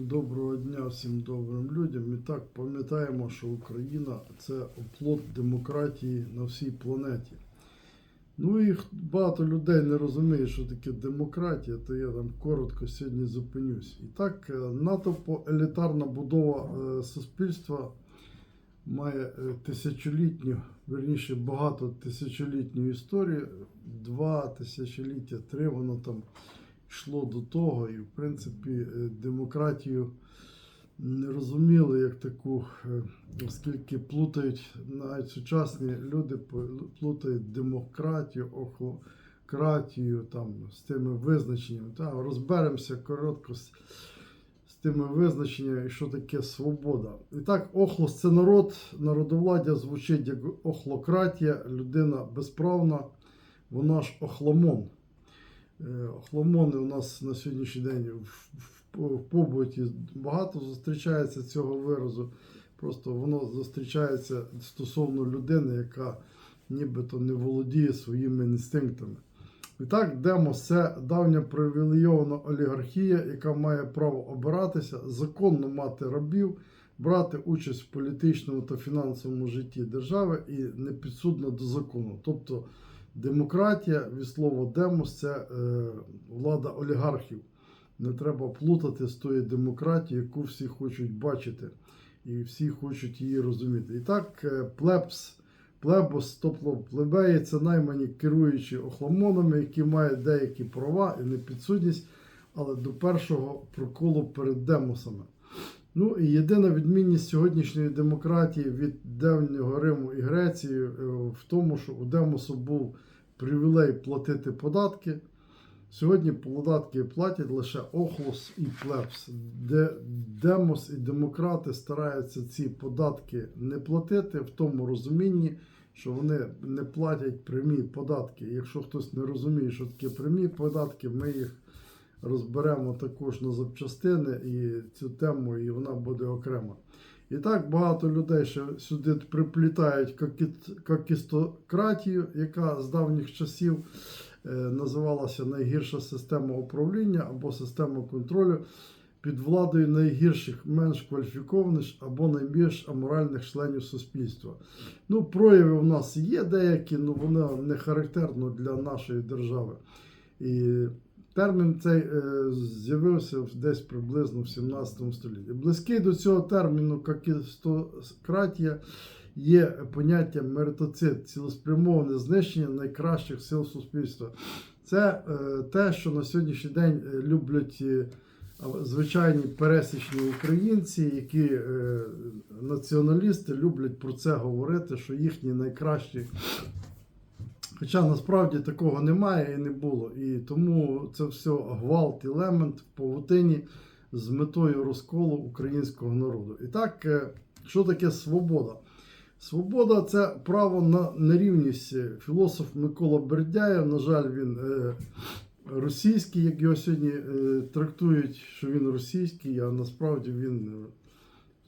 Доброго дня всім добрим людям. І так пам'ятаємо, що Україна це оплот демократії на всій планеті. Ну і багато людей не розуміє, що таке демократія, то я там коротко сьогодні зупинюсь. І так, е, натовпо елітарна будова е, суспільства має е, тисячолітню, верніше багато тисячолітню історію. Два тисячоліття, три воно там йшло до того, і в принципі е, демократію не розуміли як таку, е, оскільки плутають навіть сучасні люди плутають демократію, охлократію там з тими визначеннями. Та, розберемося коротко з тими визначеннями, що таке свобода. І так, охлос це народ, народовладдя звучить як охлократія, людина безправна, вона ж охламон. Е, Охламони у нас на сьогоднішній день в побуті багато зустрічається цього виразу. Просто воно зустрічається стосовно людини, яка нібито не володіє своїми інстинктами. І так, демос це давня привілейована олігархія, яка має право обиратися, законно мати рабів, брати участь в політичному та фінансовому житті держави і не підсудна до закону. Тобто Демократія від слова демос це е, влада олігархів. Не треба плутати з тою демократією, яку всі хочуть бачити, і всі хочуть її розуміти. І так, е, плебс, плебос, тобто плебеї це наймані керуючі охламонами, які мають деякі права і непідсудність, але до першого проколу перед демосами. Ну і єдина відмінність сьогоднішньої демократії від давнього Риму і Греції е, в тому, що у Демосу був привілей платити податки. Сьогодні податки платять лише Охлос і Плебс, де Демос і демократи стараються ці податки не платити в тому розумінні, що вони не платять прямі податки. Якщо хтось не розуміє, що таке прямі податки, ми їх розберемо також на запчастини і цю тему, і вона буде окрема. І так багато людей ще сюди приплітають какістократію, яка з давніх часів е, називалася найгірша система управління або система контролю під владою найгірших, менш кваліфікованих або найбільш аморальних членів суспільства. Ну, прояви в нас є деякі, але воно не характерно для нашої держави. І термін цей е, з'явився десь приблизно в 17 столітті. Близький до цього терміну какістократія є поняття меритоцит, цілеспрямоване знищення найкращих сил суспільства. Це е, те, що на сьогоднішній день е, люблять звичайні пересічні українці, які націоналісти люблять про це говорити, що їхні найкращі Хоча насправді такого немає і не було. І тому це все гвалт і лемент в павутині з метою розколу українського народу. І так, е, що таке свобода? Свобода це право на нерівність. Філософ Микола Бердяєв, на жаль, він е, російський, як його сьогодні е, трактують, що він російський, а насправді він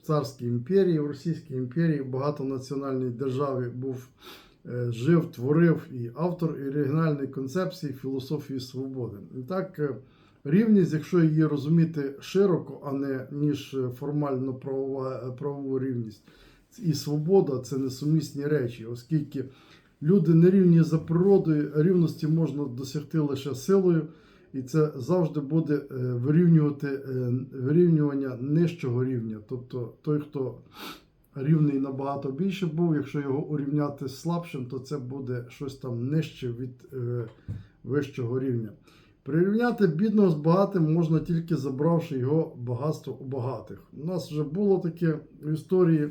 в царській імперії, в Російській імперії, в багатонаціональній державі був жив, творив і автор оригінальної концепції філософії свободи. І так, е, рівність, якщо її розуміти широко, а не ніж е, формально правова, правову рівність, і свобода це несумісні речі, оскільки люди не рівні за природою, рівності можна досягти лише силою. І це завжди буде е, вирівнювати е, вирівнювання нижчого рівня. Тобто той, хто рівний набагато більше був, якщо його урівняти з слабшим, то це буде щось там нижче від е, вищого рівня. Прирівняти бідного з багатим можна тільки забравши його багатство у багатих. У нас вже було таке в історії.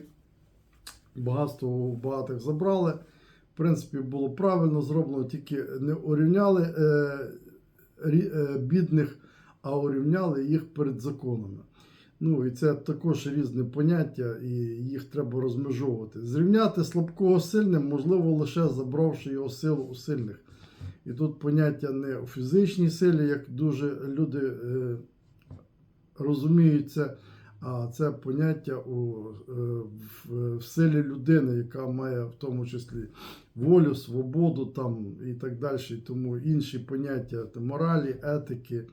Багатство у багатих забрали. В принципі, було правильно зроблено, тільки не урівняли е, е, бідних, а урівняли їх перед законами. Ну і це також різне поняття, і їх треба розмежовувати. Зрівняти слабкого сильним можливо лише забравши його силу у сильних. І тут поняття не у фізичній силі, як дуже люди е, розуміють це, а це поняття у, е, в, в силі людини, яка має в тому числі волю, свободу там і так далі. Тому інші поняття моралі, етики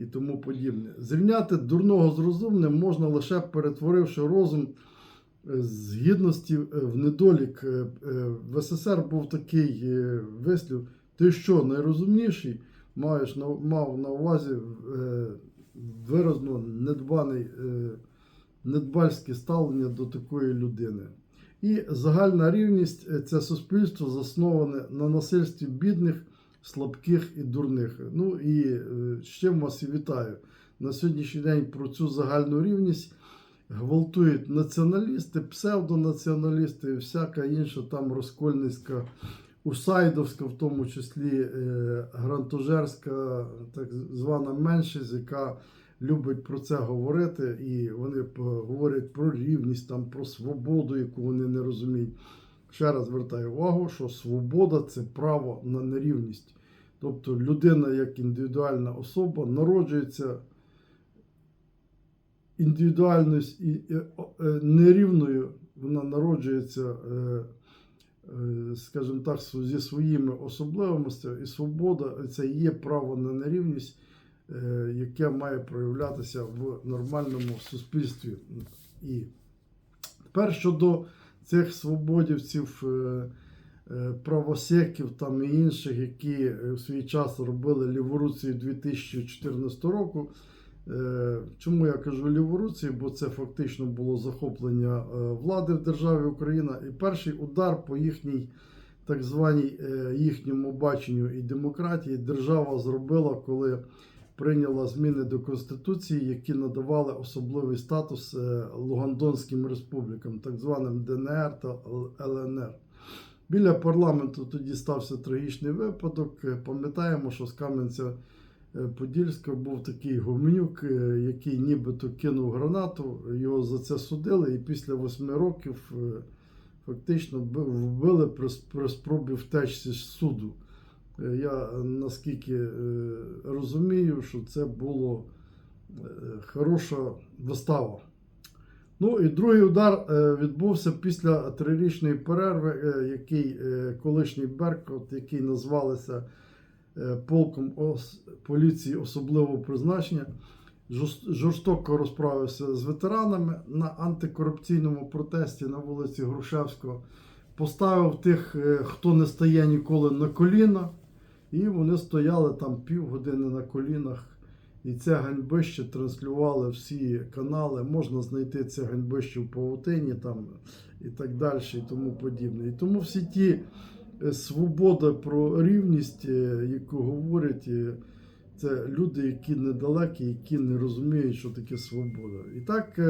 і тому подібне. Зрівняти дурного з розумним можна лише перетворивши розум е, з гідності е, в недолік. Е, В СССР був такий вислів: ти що, найрозумніший? Маєш мав на увазі виразно недбаний, недбальське ставлення до такої людини. І загальна рівність це суспільство засноване на насильстві бідних, слабких і дурних. Ну і е, чим вас і вітаю. На сьогоднішній день про цю загальну рівність гвалтують націоналісти, псевдонаціоналісти всяка інша там розкольницька, усайдовська, в тому числі е, грантожерська, так звана меншість, яка любить про це говорити, і вони говорять про рівність, там, про свободу, яку вони не розуміють. Ще раз звертаю увагу, що свобода це право на нерівність. Тобто людина як індивідуальна особа народжується індивідуальність і е, нерівною, вона народжується, е, е, скажімо так, зі своїми особливостями, і свобода це є право на нерівність, яке має проявлятися в нормальному суспільстві. І тепер щодо цих свободівців, е, е, правосеків там і інших, які е, в свій час робили ліворуцію 2014 року. Чому я кажу ліворуції? Бо це фактично було захоплення влади в державі Україна. І перший удар по їхній так званій їхньому баченню і демократії держава зробила, коли прийняла зміни до Конституції, які надавали особливий статус е, Лугандонським республікам, так званим ДНР та ЛНР. Біля парламенту тоді стався трагічний випадок. Е, Пам'ятаємо, що з Кам'янця е, Подільського був такий Гуменюк, який нібито кинув гранату. Його за це судили, і після восьми років фактично вбили при спробі втечці з суду. Е, Я е, наскільки е, розумію, що це було е, хороша вистава. Ну і другий удар відбувся після трирічної перерви, який колишній Беркут, який назвалися полком поліції особливого призначення, жорстоко розправився з ветеранами на антикорупційному протесті на вулиці Грушевського, поставив тих, хто не стає ніколи на коліна, і вони стояли там півгодини на колінах. І це ганьбище транслювали всі канали. Можна знайти це ганьбище в павутині там і так далі, і тому подібне. І тому всі ті е, свобода про рівність, е, яку говорять, е, це люди, які недалекі, які не розуміють, що таке свобода. І так,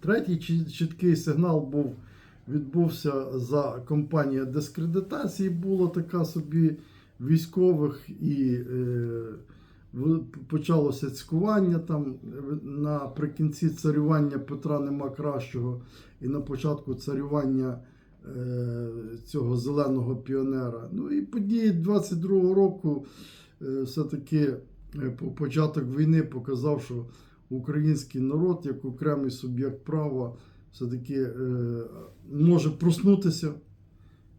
третій чіткий сигнал був. Відбувся за компанія дискредитації, була така собі військових і е, почалося цькування там наприкінці царювання Петра нема кращого, і на початку царювання е, цього зеленого піонера. Ну і події 22-го року е, все-таки початок війни показав, що український народ як окремий суб'єкт права все-таки може проснутися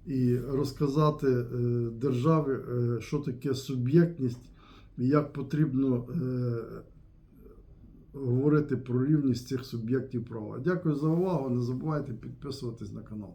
і розказати е, державі, е, що таке суб'єктність і як потрібно е, говорити про рівність цих суб'єктів права. Дякую за увагу. Не забувайте підписуватись на канал.